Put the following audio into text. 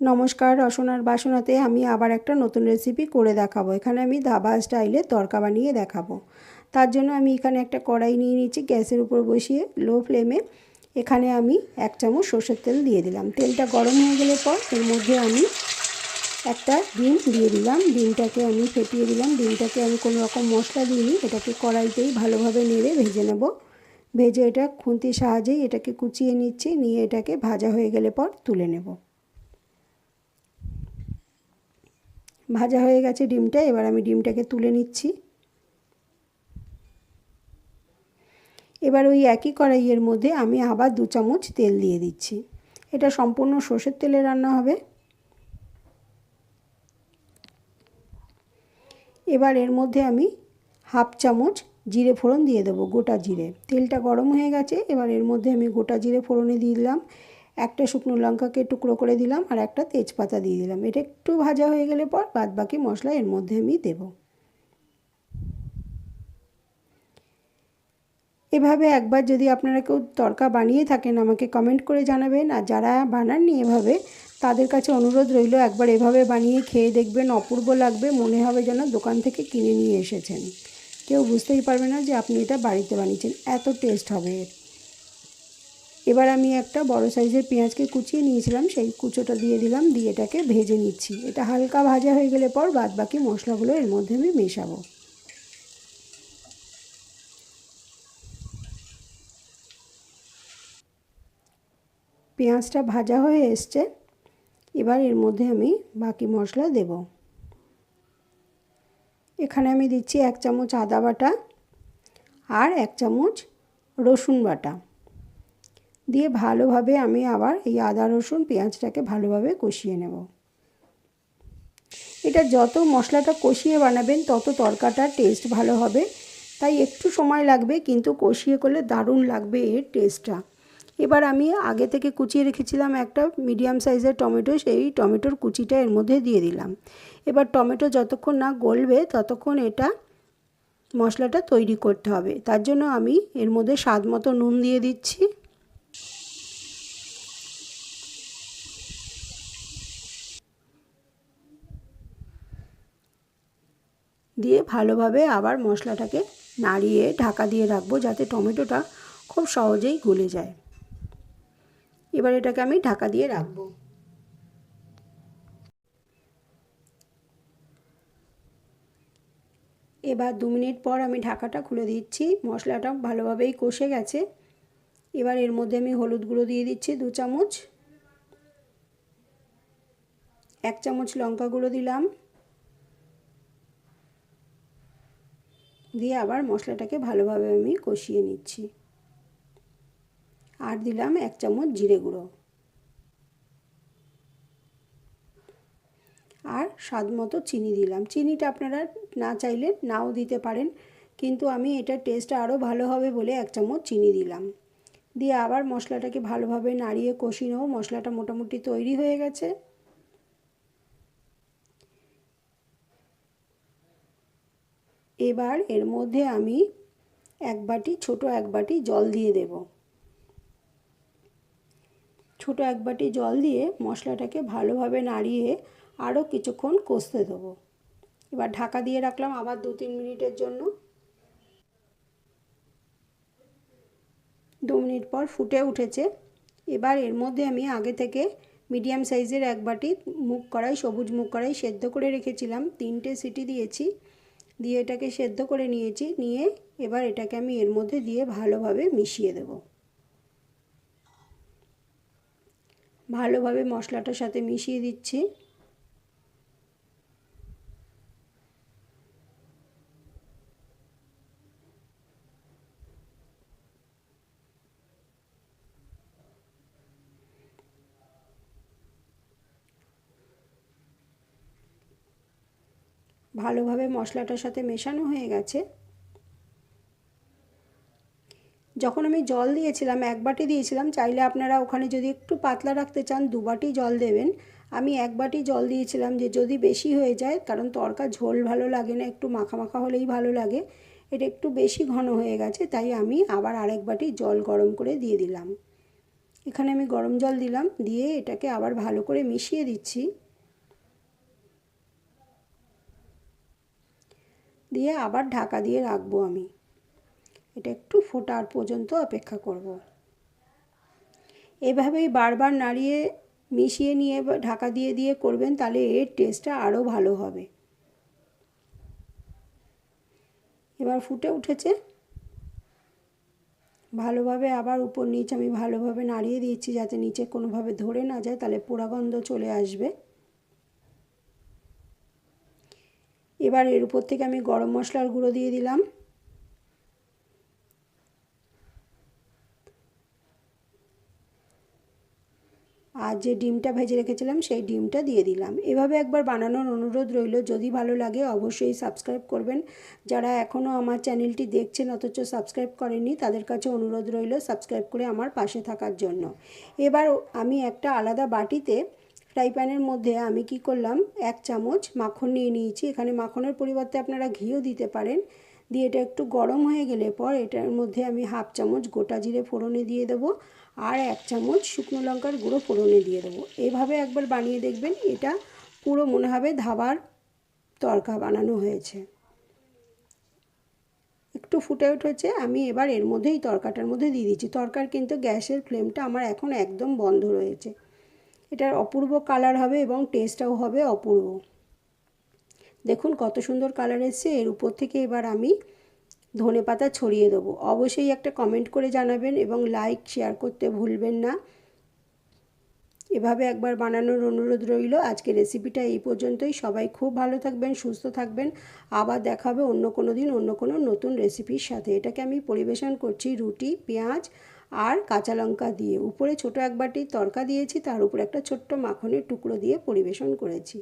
নমস্কার, রসনার বাসনাতে আমি আবার একটা নতুন রেসিপি করে দেখাবো। এখানে আমি ধাবা স্টাইলে তরকা বানিয়ে দেখাবো। তার জন্য আমি এখানে একটা কড়াই নিয়ে নিচ্ছি গ্যাসের উপর বসিয়ে লো ফ্লেমে। এখানে আমি এক চামচ সর্ষের তেল দিয়ে দিলাম। তেলটা গরম হয়ে গেলে পর এর মধ্যে আমি একটা ডিম দিয়ে দিলাম। ডিমটাকে আমি ফেটিয়ে দিলাম। ডিমটাকে আমি কোনো রকম মশলা দিইনি। এটাকে কড়াইতেই ভালোভাবে নেড়ে ভেজে নেব। ভেজে এটা খুন্তির সাহায্যেই এটাকে কুচিয়ে নিচ্ছি। নিয়ে এটাকে ভাজা হয়ে গেলে পর তুলে নেব। ভাজা হয়ে গেছে ডিমটা, এবার আমি ডিমটাকে তুলে নিচ্ছি। এবার ওই একই কড়াইয়ের মধ্যে আমি আবার দু চামচ তেল দিয়ে দিচ্ছি। এটা সম্পূর্ণ সর্ষের তেলে রান্না হবে। এবার এর মধ্যে আমি হাফ চামচ জিরে ফোড়ন দিয়ে দেবো, গোটা জিরে। তেলটা গরম হয়ে গেছে, এবার এর মধ্যে আমি গোটা জিরে ফোড়নে দিয়ে দিলাম। একটা শুকনো লঙ্কাকে টুকরো করে দিলাম আর একটা তেজপাতা দিয়ে দিলাম। এটা একটু ভাজা হয়ে গেলে পর বাদ বাকি মশলা এর মধ্যে আমি দেব। এভাবে একবার যদি আপনারা কেউ তরকা বানিয়ে থাকেন, আমাকে কমেন্ট করে জানাবেন। আর যারা বানাননি এভাবে, তাদের কাছে অনুরোধ রইল একবার এভাবে বানিয়ে খেয়ে দেখবেন, অপূর্ব লাগবে। মনে হবে যেন দোকান থেকে কিনে নিয়ে এসেছেন। কেউ বুঝতেই পারবে না যে আপনি এটা বাড়িতে বানিয়েছেন। এত টেস্ট হবে এর। এবার আমি একটা বড় সাইজের পেঁয়াজকে কুচিয়ে নিয়েছিলাম, সেই কুচোটা দিয়ে দিলাম, দিয়ে এটাকে ভেজে নিচ্ছি। এটা হালকা ভাজা হয়ে গেলে পর বাদ বাকি মশলাগুলো এর মধ্যে আমি মেশাবো। পেঁয়াজটা ভাজা হয়ে এসছে, এবার এর মধ্যে আমি বাকি মশলা দেব। এখানে আমি দিচ্ছি এক চামচ আদা বাটা আর এক চামচ রসুন বাটা। দিয়ে ভালোভাবে আমি আবার এই আদা, রসুন, পেঁয়াজটাকে ভালোভাবে কষিয়ে নেব। এটা যত মশলাটা কষিয়ে বানাবেন, তত তরকাটার টেস্ট ভালো হবে। তাই একটু সময় লাগবে, কিন্তু কষিয়ে করলে দারুণ লাগবে এর টেস্টটা এবার আমি আগে থেকে কুচিয়ে রেখেছিলাম একটা মিডিয়াম সাইজের টমেটো, সেই টমেটোর কুচিটা এর মধ্যে দিয়ে দিলাম। এবার টমেটো যতক্ষণ না গলবে, ততক্ষণ এটা মশলাটা তৈরি করতে হবে। তার জন্য আমি এর মধ্যে স্বাদ মতো নুন দিয়ে দিচ্ছি। দিয়ে ভালোভাবে আবার মশলাটাকে নাড়িয়ে ঢাকা দিয়ে রাখব যাতে টমেটোটা খুব সহজেই গলে যায়। এবার এটাকে আমি ঢাকা দিয়ে রাখব। এবার দু মিনিট পর আমি ঢাকাটা খুলে দিচ্ছি, মশলাটা ভালোভাবেই কষে গেছে। এবার এর মধ্যে আমি হলুদ গুঁড়ো দিয়ে দিচ্ছি দু চামচ। এক চামচ লঙ্কা গুঁড়ো দিলাম। দিয়ে আবার মশলাটাকে ভালোভাবে আমি কষিয়ে নিচ্ছি। আর দিলাম এক চামচ জিরে গুঁড়ো। আর স্বাদ মতো চিনি দিলাম। চিনিটা আপনারা না চাইলে নাও দিতে পারেন, কিন্তু আমি এটা টেস্টটা আরও ভালো হবে বলে এক চামচ চিনি দিলাম। দিয়ে আবার মশলাটাকে ভালোভাবে নাড়িয়ে কষিয়ে নেব। মশলাটা মোটামুটি তৈরি হয়ে গেছে। এবার এর মধ্যে আমি এক বাটি, ছোট এক বাটি জল দিয়ে দেব। ছোট এক বাটি জল দিয়ে মশলাটাকে ভালোভাবে নাড়িয়ে আরও কিছুক্ষণ কষতে দেবো। এবার ঢাকা দিয়ে রাখলাম আবার দু তিন মিনিটের জন্য। দু মিনিট পর ফুটে উঠেছে। এবার এর মধ্যে আমি আগে থেকে মিডিয়াম সাইজের এক বাটি মুখ কড়াই, সবুজ মুখ কড়াই সেদ্ধ করে রেখেছিলাম। তিনটে সিটি দিয়েছি। দিয়ে এটাকে সেদ্ধ করে নিয়েছি, নিয়ে এবার এটাকে আমি এর মধ্যে দিয়ে ভালোভাবে মিশিয়ে দেব। ভালোভাবে মশলাটার সাথে মিশিয়ে দিচ্ছি। ভালোভাবে মশলাটার সাথে মেশানো হয়ে গেছে। যখন আমি জল দিয়েছিলাম, এক বাটি দিয়েছিলাম, চাইলে আপনারা ওখানে যদি একটু পাতলা রাখতে চান, দু বাটি জল দেবেন। আমি এক বাটি জল দিয়েছিলাম যে যদি বেশি হয়ে যায়, কারণ তরকা ঝোল ভালো লাগে না, একটু মাখা মাখা হলেই ভালো লাগে। এটা একটু বেশি ঘন হয়ে গেছে, তাই আমি আবার আরেক বাটি জল গরম করে দিয়ে দিলাম। এখানে আমি গরম জল দিলাম, দিয়ে এটাকে আবার ভালো করে মিশিয়ে দিচ্ছি। দিয়ে আবার ঢাকা দিয়ে রাখব আমি। এটা একটু ফোটার পর্যন্ত অপেক্ষা করব। এভাবেই বারবার নাড়িয়ে মিশিয়ে নিয়ে ঢাকা দিয়ে দিয়ে করবেন তাহলে এর টেস্টটা আরও ভালো হবে। এবার ফুটে উঠেছে। ভালোভাবে আবার উপর নিচ আমি ভালোভাবে নাড়িয়ে দিয়েছি যাতে নিচে কোনোভাবে ধরে না যায়, তাহলে পোড়াগন্ধ চলে আসবে। এবার এর উপর থেকে আমি গরম মশলার গুঁড়ো দিয়ে দিলাম। আর যে ডিমটা ভেজে রেখেছিলাম, সেই ডিমটা দিয়ে দিলাম। এভাবে একবার বানানোর অনুরোধ রইল। যদি ভালো লাগে, অবশ্যই সাবস্ক্রাইব করবেন। যারা এখনও আমার চ্যানেলটি দেখছেন, অথচ সাবস্ক্রাইব করেননি, তাদের কাছে অনুরোধ রইল সাবস্ক্রাইব করে আমার পাশে থাকার জন্য। এবার আমি একটা আলাদা বাটিতে ফ্রাই প্যানের মধ্যে আমি কি করলাম? এক চামচ মাখন নিয়ে নিয়েছি। এখানে মাখনের পরিবর্তে আপনারা ঘিও দিতে পারেন। দিয়ে এটা একটু গরম হয়ে গেলে পর এটার মধ্যে আমি হাফ চামচ গোটা জিরে ফোড়নে দিয়ে দেবো আর এক চামচ শুকনো লঙ্কার গুঁড়ো ফোড়নে দিয়ে দেবো। এভাবে একবার বানিয়ে দেখবেন, এটা পুরো মনে হবে ধাবার তরকা বানানো হয়েছে। একটু ফুটে উঠেছে, আমি এবার এর মধ্যেই তরকাটার মধ্যে দিয়ে দিচ্ছি। তরকার কিন্তু গ্যাসের ফ্লেমটা আমার এখন একদম বন্ধ রয়েছে। এটার অপূর্ব কালার হবে এবং টেস্টটাও হবে অপূর্ব। দেখুন কত সুন্দর কালার এসছে, এর উপর থেকে এবার আমি ধনে পাতা ছড়িয়ে দেবো। অবশ্যই একটা কমেন্ট করে জানাবেন এবং লাইক শেয়ার করতে ভুলবেন না। এভাবে একবার বানানোর অনুরোধ রইল। আজকে রেসিপিটা এই পর্যন্তই। সবাই খুব ভালো থাকবেন, সুস্থ থাকবেন। আবার দেখাবে অন্য কোনো দিন, অন্য কোনো নতুন রেসিপির সাথে। এটাকে আমি পরিবেশন করছি, রুটি, পেঁয়াজ আর কাঁচা লঙ্কা দিয়ে। উপরে ছোট এক বাটি তরকা দিয়েছি, তার উপরে একটা ছোট্ট মাখনের টুকরো দিয়ে পরিবেশন করেছি।